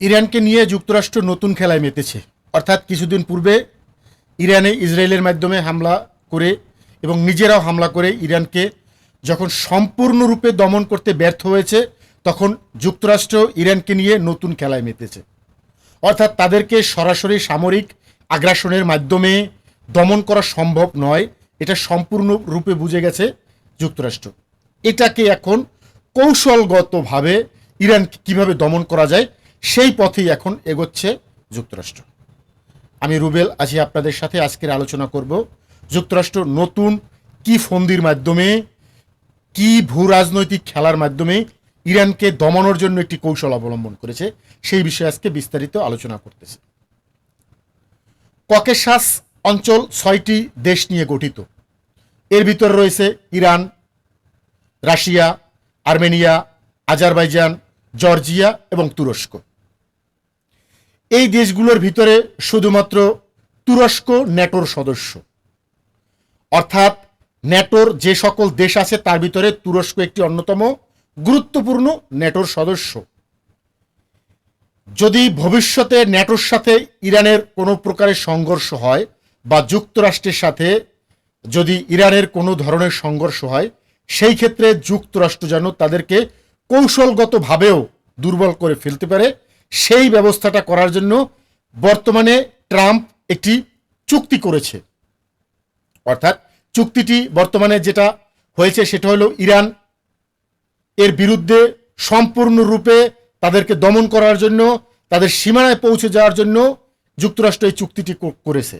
ইরানকে নিয়ে যুক্তরাষ্ট্র নতুন খেলায় মেতেছে। অর্থাৎ কিছুদিন পূর্বে ইরানে ইসরায়েলের মাধ্যমে হামলা করে এবং নিজেরাও হামলা করে ইরানকে যখন সম্পূর্ণরূপে দমন করতে ব্যর্থ হয়েছে, তখন যুক্তরাষ্ট্র ইরানকে নিয়ে নতুন খেলায় মেতেছে। অর্থাৎ তাদেরকে সরাসরি সামরিক আগ্রাসনের মাধ্যমে দমন করা সম্ভব নয়, এটা সম্পূর্ণ রূপে বুঝে গেছে যুক্তরাষ্ট্র। এটাকে এখন কৌশলগতভাবে ইরান কীভাবে দমন করা যায় সেই পথেই এখন এগোচ্ছে যুক্তরাষ্ট্র। আমি রুবেল, আছি আপনাদের সাথে। আজকের আলোচনা করব যুক্তরাষ্ট্র নতুন কি ফন্দির মাধ্যমে, কি ভূ রাজনৈতিক খেলার মাধ্যমে ইরানকে দমানোর জন্য একটি কৌশল অবলম্বন করেছে, সেই বিষয়ে আজকে বিস্তারিত আলোচনা করতেছে। ককেশাস অঞ্চল ছয়টি দেশ নিয়ে গঠিত। এর ভিতরে রয়েছে Iran, Russia, Armenia, Azerbaijan, Georgia এবং তুরস্ক। এই দেশগুলোর ভিতরে শুধুমাত্র তুরস্ক ন্যাটোর সদস্য। অর্থাৎ ন্যাটোর যে সকল দেশ আছে তার ভিতরে তুরস্ক একটি অন্যতম গুরুত্বপূর্ণ ন্যাটোর সদস্য। যদি ভবিষ্যতে ন্যাটোর সাথে ইরানের কোনো প্রকারের সংঘর্ষ হয় বা যুক্তরাষ্ট্রের সাথে যদি ইরানের কোনো ধরনের সংঘর্ষ হয়, সেই ক্ষেত্রে যুক্তরাষ্ট্র যেন তাদেরকে কৌশলগতভাবেও দুর্বল করে ফেলতে পারে সেই ব্যবস্থাটা করার জন্য বর্তমানে ট্রাম্প একটি চুক্তি করেছে। অর্থাৎ চুক্তিটি বর্তমানে যেটা হয়েছে সেটা হলো ইরান এর বিরুদ্ধে সম্পূর্ণরূপে তাদেরকে দমন করার জন্য, তাদের সীমানায় পৌঁছে যাওয়ার জন্য যুক্তরাষ্ট্র এই চুক্তিটি করেছে।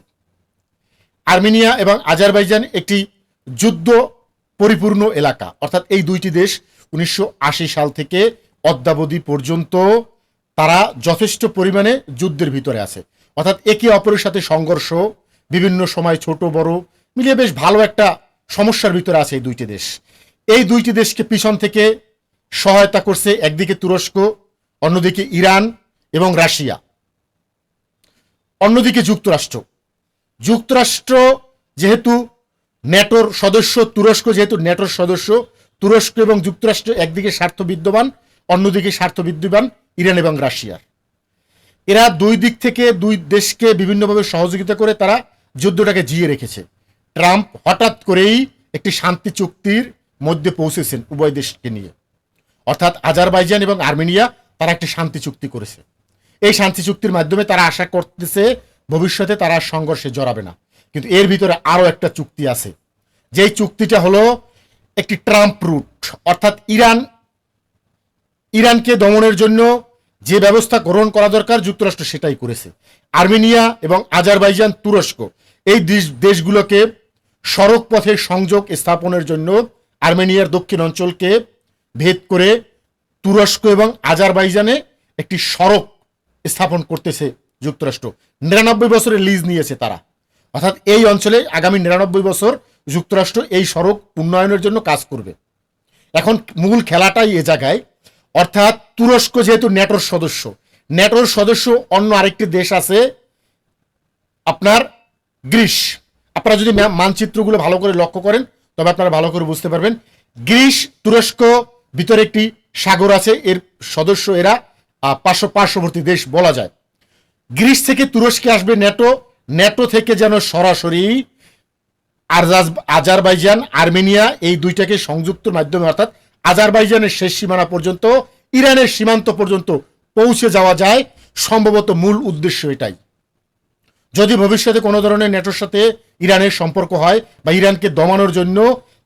আর্মেনিয়া এবং আজারবাইজান একটি যুদ্ধ পরিপূর্ণ এলাকা। অর্থাৎ এই দুইটি দেশ উনিশশো আশি সাল থেকে অদ্যাবধি পর্যন্ত তারা যথেষ্ট পরিমাণে যুদ্ধের ভিতরে আছে। অর্থাৎ একে অপরের সাথে সংঘর্ষ, বিভিন্ন সময় ছোট, বড়, মিলিয়ে বেশ ভালো একটা সমস্যার ভিতরে আছে এই দুইটি দেশ। এই দুইটি দেশকে পিছন থেকে সহায়তা করছে একদিকে তুরস্ক, অন্যদিকে ইরান এবং রাশিয়া। অন্যদিকে যুক্তরাষ্ট্র। যুক্তরাষ্ট্র যেহেতু ন্যাটোর সদস্য, তুরস্ক যেহেতু ন্যাটোর সদস্য, তুরস্ক এবং যুক্তরাষ্ট্র একদিকে স্বার্থ বিদ্যমান অন্যদিকে স্বার্থ বিদ্যমান ইরান এবং রাশিয়ার। এরা দুই দিক থেকে দুই দেশকে বিভিন্নভাবে সহযোগিতা করে তারা যুদ্ধটাকে জিয়ে রেখেছে। ট্রাম্প হঠাৎ করেই একটি শান্তি চুক্তির মধ্যে পৌঁছেছেন উভয় দেশকে নিয়ে। অর্থাৎ আজারবাইজান এবং আর্মেনিয়া তারা একটি শান্তি চুক্তি করেছে। এই শান্তি চুক্তির মাধ্যমে তারা আশা করতেছে ভবিষ্যতে তারা সংঘর্ষে জড়াবে না। কিন্তু এর ভিতরে আরও একটা চুক্তি আছে। যেই চুক্তিটা হলো একটি ট্রাম্প রুট। অর্থাৎ ইরান, ইরানকে দমনের জন্য যে ব্যবস্থা গ্রহণ করা দরকার যুক্তরাষ্ট্র সেটাই করেছে। আর্মেনিয়া এবং আজারবাইজান তুরস্ক, এই দেশগুলোকে সড়ক পথে সংযোগ স্থাপনের জন্য আর্মেনিয়ার দক্ষিণ অঞ্চলকে ভেদ করে তুরস্ক এবং আজারবাইজানে একটি সড়ক স্থাপন করতেছে যুক্তরাষ্ট্র। নিরানব্বই বছরের লিজ নিয়েছে তারা। অর্থাৎ এই অঞ্চলে আগামী নিরানব্বই বছর যুক্তরাষ্ট্র এই সড়ক উন্নয়নের জন্য কাজ করবে। এখন মূল খেলাটাই এ জায়গায়। অর্থাৎ তুরস্ক যেহেতু ন্যাটোর সদস্য। ন্যাটোর সদস্য অন্য আরেকটি দেশ আছে, আপনার গ্রিস। আপনারা যদি মানচিত্রগুলো ভালো করে লক্ষ্য করেন, তবে আপনারা ভালো করে বুঝতে পারবেন। গ্রিস, তুরস্ক, ভিতরে একটি সাগর আছে, এর সদস্য এরা পার্শ্ব পার্শ্ববর্তী দেশ বলা যায়। গ্রিস থেকে তুরস্কে আসবে ন্যাটো ন্যাটো থেকে যেন সরাসরি আজারবাইজান, আর্মেনিয়া, এই দুইটাকে সংযুক্ত মাধ্যমে, অর্থাৎ আজারবাইজানের শেষ সীমানা পর্যন্ত, ইরানের সীমান্ত পর্যন্ত পৌঁছে যাওয়া যায়, সম্ভবত মূল উদ্দেশ্য এটাই। যদি ভবিষ্যতে কোনো ধরনের নেটোর সাথে ইরানের সম্পর্ক হয় বা ইরানকে দমানোর জন্য,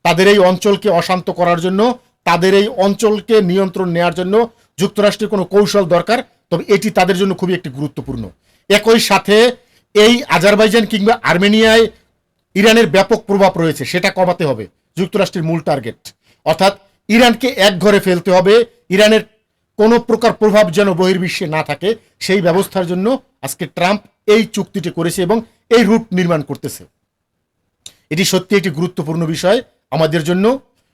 তাদের এই অঞ্চলকে অশান্ত করার জন্য, তাদের এই অঞ্চলকে নিয়ন্ত্রণ নেওয়ার জন্য যুক্তরাষ্ট্রের কোনো কৌশল দরকার, তবে এটি তাদের জন্য খুবই একটি গুরুত্বপূর্ণ। একই সাথে এই আজারবাইজান কিংবা আর্মেনিয়ায় ইরানের ব্যাপক প্রভাব রয়েছে, সেটা কমাতে হবে, যুক্তরাষ্ট্রের মূল টার্গেট। অর্থাৎ ইরানকে এক ঘরে ফেলতে হবে। ইরানের কোনো প্রকার প্রভাব যেন বহির্বিশ্বে না থাকে, সেই ব্যবস্থার জন্য আজকে ট্রাম্প এই চুক্তিটি করেছে এবং এই রুট নির্মাণ করতেছে। এটি সত্যি একটি গুরুত্বপূর্ণ বিষয় আমাদের জন্য।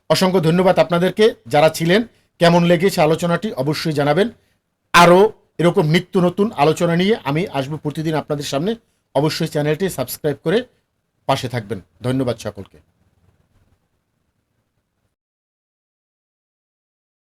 অসংখ্য ধন্যবাদ আপনাদেরকে। যারা ছিলেন, কেমন লেগেছে আলোচনাটি অবশ্যই জানাবেন। আরও এরকম নিত্য নতুন আলোচনা নিয়ে আমি আসব প্রতিদিন আপনাদের সামনে। অবশ্যই চ্যানেলটি সাবস্ক্রাইব করে পাশে থাকবেন। ধন্যবাদ সকলকে।